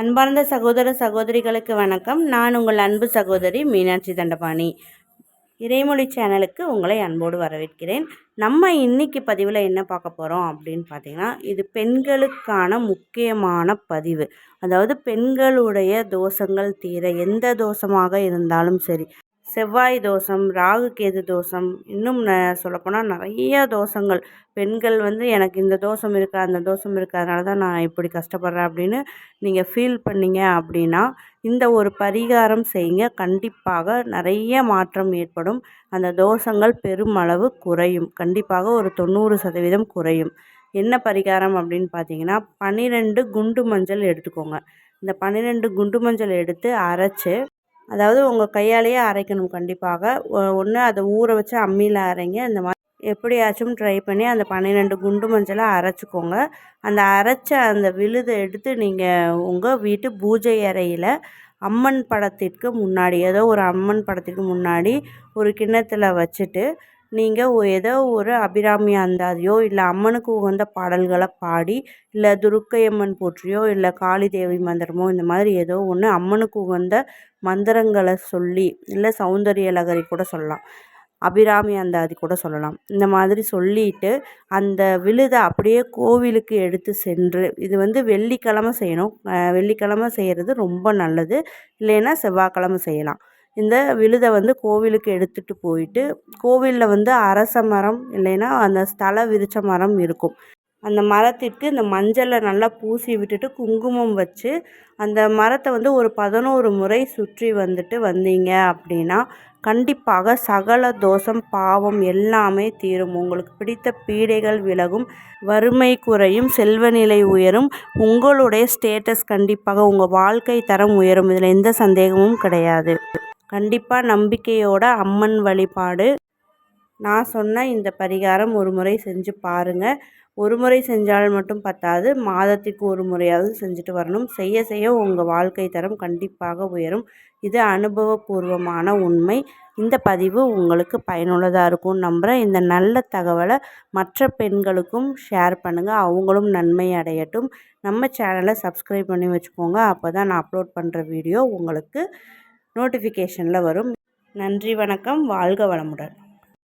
அன்பார்ந்த சகோதர சகோதரிகளுக்கு வணக்கம். நான் உங்கள் அன்பு சகோதரி மீனாட்சி தண்டபாணி. இறைமொழி சேனலுக்கு உங்களை அன்போடு வரவேற்கிறேன். நம்ம இன்னைக்கு பதிவில் என்ன பார்க்க போகிறோம் அப்படின்னு பார்த்தீங்கன்னா இது பெண்களுக்கான முக்கியமான பதிவு. அதாவது பெண்களுடைய தோஷங்கள் தீர எந்த தோஷமாக இருந்தாலும் சரி செவ்வாய் தோஷம் ராகு கேது தோஷம் இன்னும் ந சொல்லப்போனால் நிறைய தோஷங்கள். பெண்கள் வந்து எனக்கு இந்த தோஷம் இருக்குது அந்த தோஷம் இருக்குது அதனால தான் நான் இப்படி கஷ்டப்படுறேன் அப்படின்னு நீங்கள் ஃபீல் பண்ணீங்க அப்படின்னா இந்த ஒரு பரிகாரம் செய்யுங்க. கண்டிப்பாக நிறைய மாற்றம் ஏற்படும். அந்த தோஷங்கள் பெருமளவு குறையும். கண்டிப்பாக ஒரு தொண்ணூறு சதவீதம் குறையும். என்ன பரிகாரம் அப்படின்னு பார்த்தீங்கன்னா பன்னிரெண்டு குண்டு மஞ்சள் எடுத்துக்கோங்க. இந்த பன்னிரெண்டு குண்டு மஞ்சள் எடுத்து அரைச்சி அதாவது உங்கள் கையாலேயே அரைக்கணும் கண்டிப்பாக. ஒன்று அதை ஊற வச்சு அம்மியில் அரைங்க. இந்த மாதிரி எப்படியாச்சும் ட்ரை பண்ணி அந்த பன்னிரெண்டு குண்டு மஞ்சளை அரைச்சிக்கோங்க. அந்த அரைச்ச அந்த விழுதை எடுத்து நீங்கள் உங்கள் வீட்டு பூஜை அறையில் அம்மன் படத்திற்கு முன்னாடி ஏதோ ஒரு அம்மன் படத்திற்கு முன்னாடி ஒரு கிண்ணத்தில் வச்சுட்டு நீங்கள் ஏதோ ஒரு அபிராமி அந்தாதியோ இல்லை அம்மனுக்கு உகந்த பாடல்களை பாடி இல்லை துர்க்கையம்மன் போற்றியோ இல்லை காளி தேவி மந்திரமோ இந்த மாதிரி ஏதோ ஒன்று அம்மனுக்கு உகந்த மந்திரங்களை சொல்லி இல்லை சௌந்தரிய லகரி கூட சொல்லலாம். அபிராமி அந்தாதி கூட சொல்லலாம். இந்த மாதிரி சொல்லிட்டு அந்த விழுதை அப்படியே கோவிலுக்கு எடுத்து சென்று இது வந்து வெள்ளிக்கிழமை செய்யணும். வெள்ளிக்கிழமை செய்கிறது ரொம்ப நல்லது. இல்லைன்னா செவ்வாய்க்கிழமை செய்யலாம். இந்த விழுதை வந்து கோவிலுக்கு எடுத்துகிட்டு போயிட்டு கோவிலில் வந்து அரச மரம் இல்லைன்னா அந்த ஸ்தல விருட்ச மரம் இருக்கும். அந்த மரத்திற்கு இந்த மஞ்சளை நல்லா பூசி விட்டுட்டு குங்குமம் வச்சு அந்த மரத்தை வந்து ஒரு பதினோரு முறை சுற்றி வந்துட்டு வந்தீங்க அப்படின்னா கண்டிப்பாக சகல தோஷம் பாவம் எல்லாமே தீரும். உங்களுக்கு பிடித்த பீடைகள் விலகும் வறுமை குறையும் செல்வநிலை உயரும் உங்களுடைய ஸ்டேட்டஸ் கண்டிப்பாக உங்கள் வாழ்க்கை தரம் உயரும். இதில் எந்த சந்தேகமும் கிடையாது. கண்டிப்பாக நம்பிக்கையோட அம்மன் வழிபாடு. நான் சொன்ன இந்த பரிகாரம் ஒரு முறை செஞ்சு பாருங்கள் ஒரு முறை செஞ்சால் மட்டும் பத்தாது. மாதத்துக்கு ஒரு முறையாவது செஞ்சுட்டு வரணும். செய்ய செய்ய உங்கள் வாழ்க்கை தரம் கண்டிப்பாக உயரும். இது அனுபவபூர்வமான உண்மை. இந்த பதிவு உங்களுக்கு பயனுள்ளதாக இருக்கும் நம்புகிறேன் இந்த நல்ல தகவலை மற்ற பெண்களுக்கும் ஷேர் பண்ணுங்கள் அவங்களும் நன்மை அடையட்டும். நம்ம சேனலை சப்ஸ்கிரைப் பண்ணி வச்சுக்கோங்க. அப்போ தான் நான் அப்லோட் பண்ணுற வீடியோ உங்களுக்கு நோட்டிஃபிகேஷனில் வரும். நன்றி வணக்கம் வாழ்க வளமுடன்.